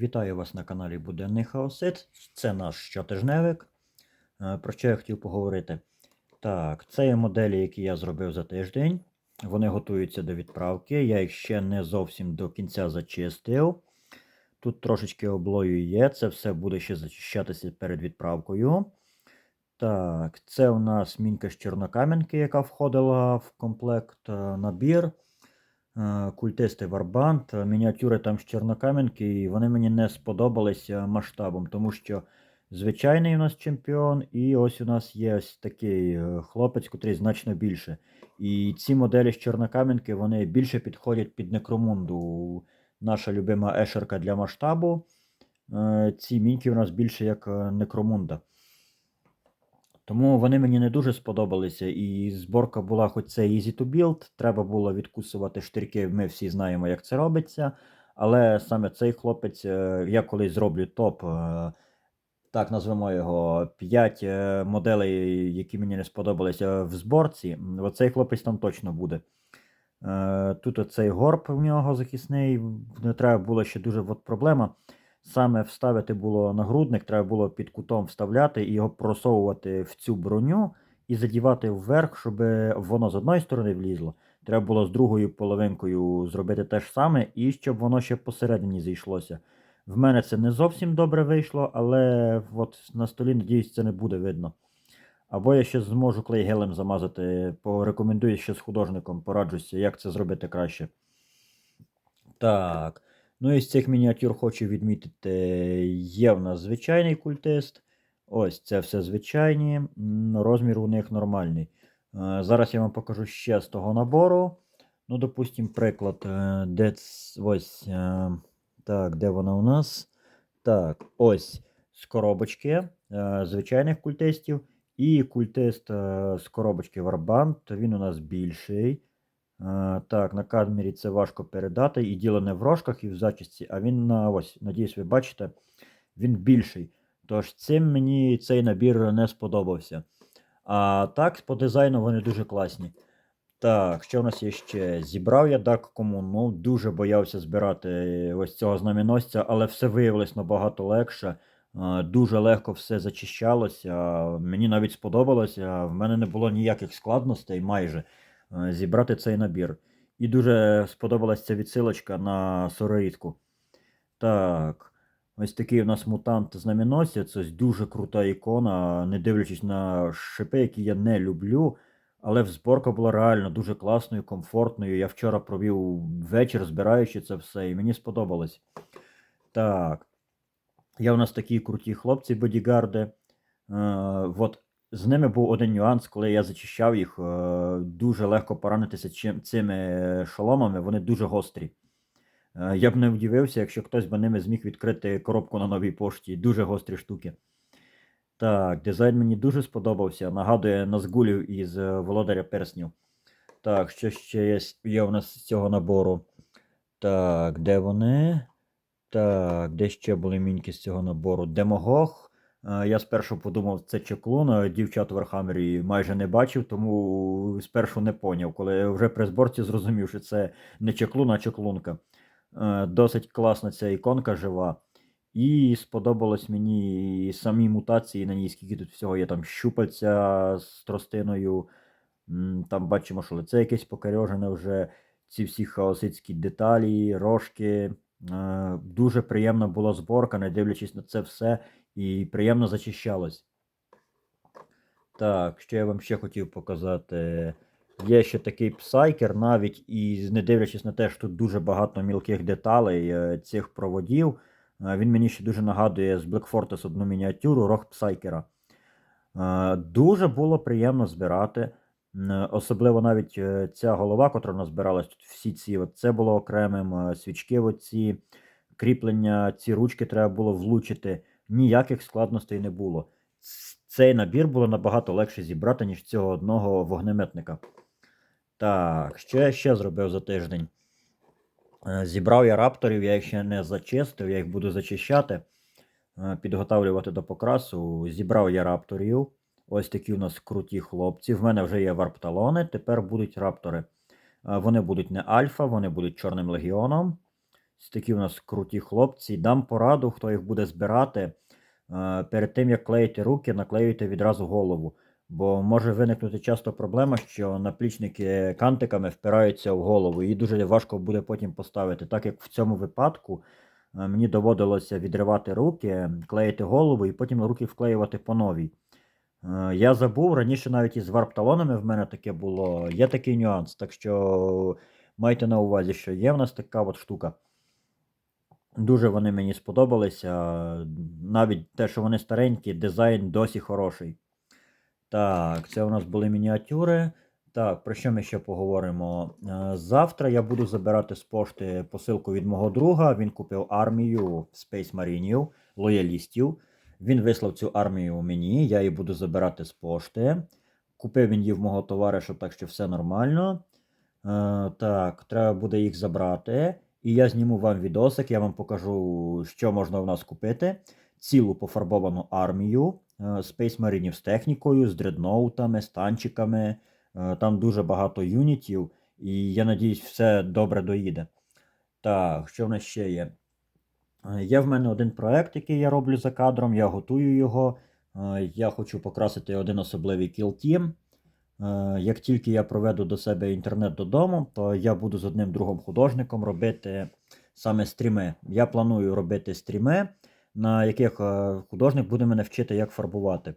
Вітаю вас на каналі Буденний Хаосит. Це наш щотижневик. Е, Про що я хотів поговорити? Так, це є моделі, які я зробив за тиждень. Вони готуються до відправки. Я їх ще не зовсім до кінця зачистив. Тут трошечки облою є. Це все буде ще зачищатися перед відправкою. Так, це у нас мінька з Чорнокам'янки, яка входила в комплект е, набір. Е, Культисти Варбанд, е, мініатюри там з Чорнокам'янки, і вони мені не сподобалися масштабом, тому що звичайний у нас чемпіон, і ось у нас є ось такий е, хлопець, котрий значно більше. І ці моделі з Чорнокам'янки вони більше підходять під Некромунду. Наша любима ешерка для масштабу. Е, Ці міньки у нас більше як Некромунда. Тому вони мені не дуже сподобалися, і зборка була хоч це easy to build, треба було відкусувати штирки, ми всі знаємо, як це робиться. Але саме цей хлопець, е, я колись зроблю топ, е, так назвемо його, 5 моделей, які мені не сподобалися в зборці. Оцей хлопець там точно буде. Е, Тут оцей горб в нього захисний, не треба було ще дуже от проблема. Саме вставити було нагрудник, треба було під кутом вставляти і його просовувати в цю броню і задівати вверх, щоб воно з одної сторони влізло. Треба було з другою половинкою зробити те ж саме, і щоб воно ще посередині зійшлося. В мене це не зовсім добре вийшло, але от на столі, надіюсь, це не буде видно. Або я ще зможу клей гелем замазати, порекомендую ще з художником, пораджуся, як це зробити краще. Так. Ну і з цих мініатюр хочу відмітити, є в нас звичайний культист. Ось це все звичайні. Розмір у них нормальний. Е, Зараз я вам покажу ще з того набору. Ну, допустим, приклад, е, де ось. е, Так, де вона у нас? Так, ось з коробочки звичайних культистів. І культист з коробочки Warband, він у нас більший. Е, Так, на камері це важко передати. І діло не в рожках і в зачісті, а він на ось, надіюсь, ви бачите, він більший. Тож цим мені цей набір не сподобався. А так, по дизайну вони дуже класні. Так, що в нас є ще? Зібрав я Dark Commune, ну дуже боявся збирати ось цього знаменосця, але все виявилось набагато легше. Е, Дуже легко все зачищалося. Мені навіть сподобалося. В мене не було ніяких складностей майже е, зібрати цей набір. І дуже сподобалася ця відсилочка на сороїдку. Так, ось такий у нас мутант знаменосець. Ось дуже крута ікона, не дивлячись на шипи, які я не люблю. Але зборка була реально дуже класною, комфортною. Я вчора провів вечір, збираючи це все, і мені сподобалось. Так. Є у нас такі круті хлопці бодігарди. Е, от з ними був один нюанс, коли я зачищав їх, е, дуже легко поранитися цими шоломами, вони дуже гострі. Е, я б не удивився, якщо хтось би ними зміг відкрити коробку на новій пошті. Дуже гострі штуки. Так, дизайн мені дуже сподобався. Нагадує Назгулів із е, Володаря Перснів. Так, що ще є, є у нас з цього набору? Так, де вони? Так, де ще були міньки з цього набору? Демогог. Е, Я спершу подумав, це чеклун, а дівчат в Вархаммері майже не бачив, тому спершу не поняв, коли вже при зборці зрозумів, що це не чеклун, а чеклунка. Е, Досить класна ця іконка жива. І сподобалось мені самі мутації на ній, скільки тут всього є. Там щупальця з тростиною. Там бачимо, що лице якесь покарьожене вже. Ці всі хаосицькі деталі, рожки. Е, Дуже приємна була зборка, не дивлячись на це все, і приємно зачищалось. Так, що я вам ще хотів показати. Є ще такий псайкер, навіть і не дивлячись на те, що тут дуже багато мілких деталей е, цих проводів. е, Він мені ще дуже нагадує з Black Fortress одну мініатюру Рог Псайкера. Е, Дуже було приємно збирати. Особливо навіть ця голова, котра в нас збиралась, тут всі ці, от це було окремим, свічки, оці, кріплення, ці ручки треба було влучити. Ніяких складностей не було. Цей набір було набагато легше зібрати, ніж цього одного вогнеметника. Так, що я ще зробив за тиждень? Е, Зібрав я рапторів, я їх ще не зачистив, я їх буду зачищати, е, підготавлювати до покрасу. Зібрав я рапторів. Ось такі у нас круті хлопці. В мене вже є варпталони, тепер будуть раптори. Е, Вони будуть не альфа, вони будуть чорним легіоном. Ось такі у нас круті хлопці. Дам пораду, хто їх буде збирати. Е, Перед тим як клеїти руки, наклеюйте відразу голову. Бо може виникнути часто проблема, що наплічники кантиками впираються в голову, і дуже важко буде потім поставити. Так як в цьому випадку е, мені доводилося відривати руки, клеїти голову і потім руки вклеювати по новій. Е, Я забув, раніше навіть із варп-талонами в мене таке було. Є такий нюанс. Так що майте на увазі, що є в нас така от штука. Дуже вони мені сподобалися. Навіть те, що вони старенькі, дизайн досі хороший. Так, це у нас були мініатюри. Так, про що ми ще поговоримо? Е, Завтра я буду забирати з пошти посилку від мого друга. Він купив армію Space Marine, лоялістів. Він вислав цю армію мені, я її буду забирати з пошти. Купив він її в мого товариша, так що все нормально. Е, так, треба буде їх забрати. І я зніму вам відосик, я вам покажу, що можна в нас купити. Цілу пофарбовану армію е, Space з технікою, з дредноутами, з танчиками. Е, Там дуже багато юнітів, і я надіюсь, все добре доїде. Так, що в нас ще є? Е, Є в мене один проект, який я роблю за кадром, я готую його. Я хочу покрасити один особливий кіл-тім. Е, Як тільки я проведу до себе інтернет додому, то я буду з одним другом художником робити саме стріми. Я планую робити стріми, на яких е, художник буде мене вчити, як фарбувати.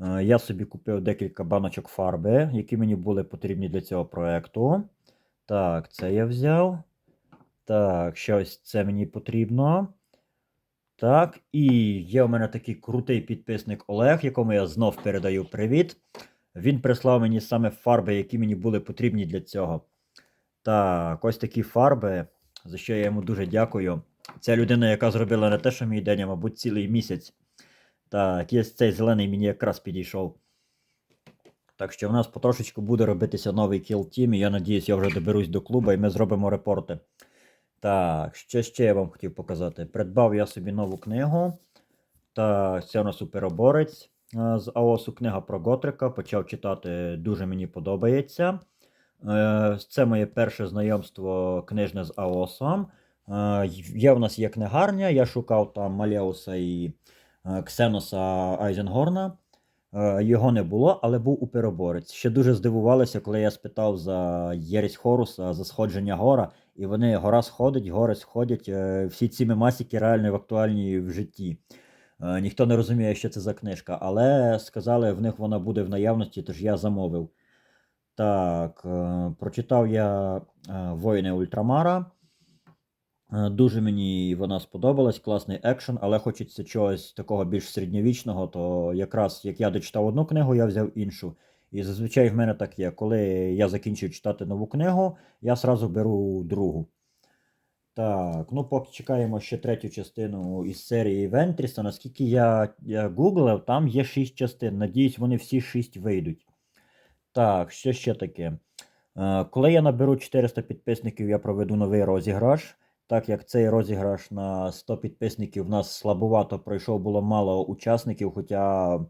Е, Я собі купив декілька баночок фарби, які мені були потрібні для цього проекту. Так, це я взяв. Так, щось це мені потрібно. Так, і є у мене такий крутий підписник Олег, якому я знов передаю привіт. Він прислав мені саме фарби, які мені були потрібні для цього. Так, ось такі фарби, за що я йому дуже дякую. Ця людина, яка зробила не те, що мій день, а мабуть, цілий місяць. Так, є цей зелений мені якраз підійшов. Так що в нас потрошечку буде робитися новий кіл тім, і я надіюсь, я вже доберусь до клуба і ми зробимо репорти. Так, що ще я вам хотів показати? Придбав я собі нову книгу. Та це у нас супероборець з АОСу книга про Готрика. Почав читати, дуже мені подобається. Е, Це моє перше знайомство книжне з АОСом. Е, Є в нас є книгарня, я шукав там Малеуса і е, Ксеноса Айзенгорна. Е, Його не було, але був упероборець. Ще дуже здивувалися, коли я спитав за Єрість Хоруса, за сходження гора, і вони гора сходить, гори сходять. е, Всі ці мемасики реально актуальні в житті. Е, Ніхто не розуміє, що це за книжка, але сказали, в них вона буде в наявності, тож я замовив. Так, е, прочитав я е, Воїни Ультрамара. Дуже мені вона сподобалась, класний екшен, але хочеться чогось такого більш середньовічного, то якраз як я дочитав одну книгу, я взяв іншу. І зазвичай в мене так є. Коли я закінчую читати нову книгу, я сразу беру другу. Так, ну поки чекаємо ще третю частину із серії Вентріса. Наскільки я, я гуглив, там є 6 частин. Надіюсь, вони всі 6 вийдуть. Так, що ще таке? Е, Коли я наберу 400 підписників, я проведу новий розіграш. Так як цей розіграш на 100 підписників в нас слабувато пройшов, було мало учасників. Хоча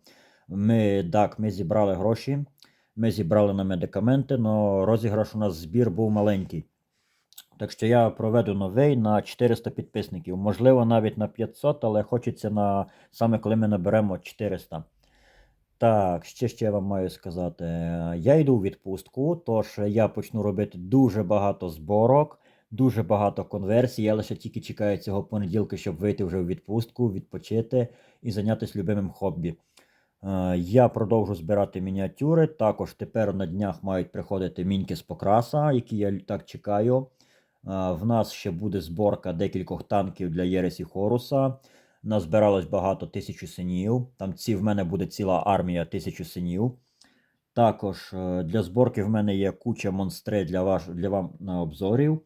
ми так, ми зібрали гроші, ми зібрали на медикаменти, але розіграш у нас збір був маленький. Так що я проведу новий на 400 підписників. Можливо, навіть на 500, але хочеться на саме коли ми наберемо 400. Так, ще що я вам маю сказати. Я йду у відпустку, тож я почну робити дуже багато зборок, дуже багато конверсій. Я лише тільки чекаю цього понеділка, щоб вийти вже у відпустку, відпочити і зайнятися любимим хобі. Е, Я продовжу збирати мініатюри. Також тепер на днях мають приходити міньки з покраса, які я так чекаю. Е, В нас ще буде зборка декількох танків для Єресі Хоруса. Назбиралось багато тисячу синів. Там ці в мене буде ціла армія тисячу синів. Також е, для зборки в мене є куча монстри для, ваш, для вам на обзорів.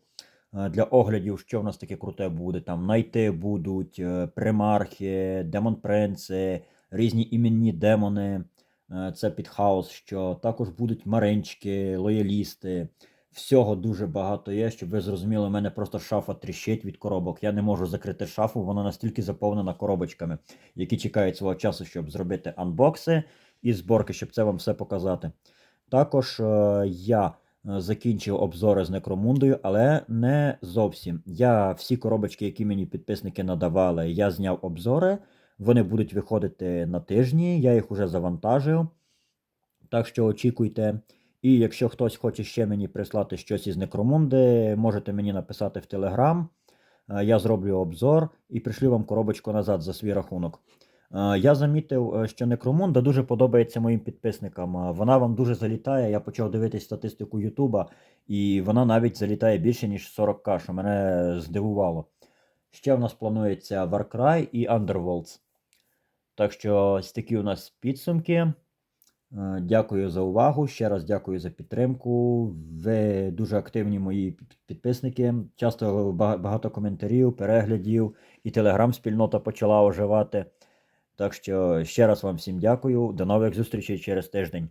Е, Для оглядів, що в нас таке круте буде. Там найти будуть е, примархи, демон-принци, різні іменні демони. Е, Це під хаос, що також будуть маринчики, лоялісти. Всього дуже багато є, щоб ви зрозуміли, у мене просто шафа тріщить від коробок. Я не можу закрити шафу, вона настільки заповнена коробочками, які чекають свого часу, щоб зробити анбокси і зборки, щоб це вам все показати. Також е, я е, закінчив обзори з Некромундою, але не зовсім. Я всі коробочки, які мені підписники надавали, я зняв обзори. Вони будуть виходити на тижні, я їх уже завантажив. Так що очікуйте. І якщо хтось хоче ще мені прислати щось із Некромунди, можете мені написати в Телеграм. Е, Я зроблю обзор і пришлю вам коробочку назад за свій рахунок. Е, Я замітив, е, що Некромунда дуже подобається моїм підписникам. Вона вам дуже залітає. Я почав дивитись статистику Ютуба, і вона навіть залітає більше, ніж 40к, що мене здивувало. Ще в нас планується Warcry і Underworlds. Так що ось такі у нас підсумки. Е, Дякую за увагу. Ще раз дякую за підтримку. Ви дуже активні мої підписники. Часто багато коментарів, переглядів, і телеграм-спільнота почала оживати. Так що ще раз вам всім дякую. До нових зустрічей через тиждень.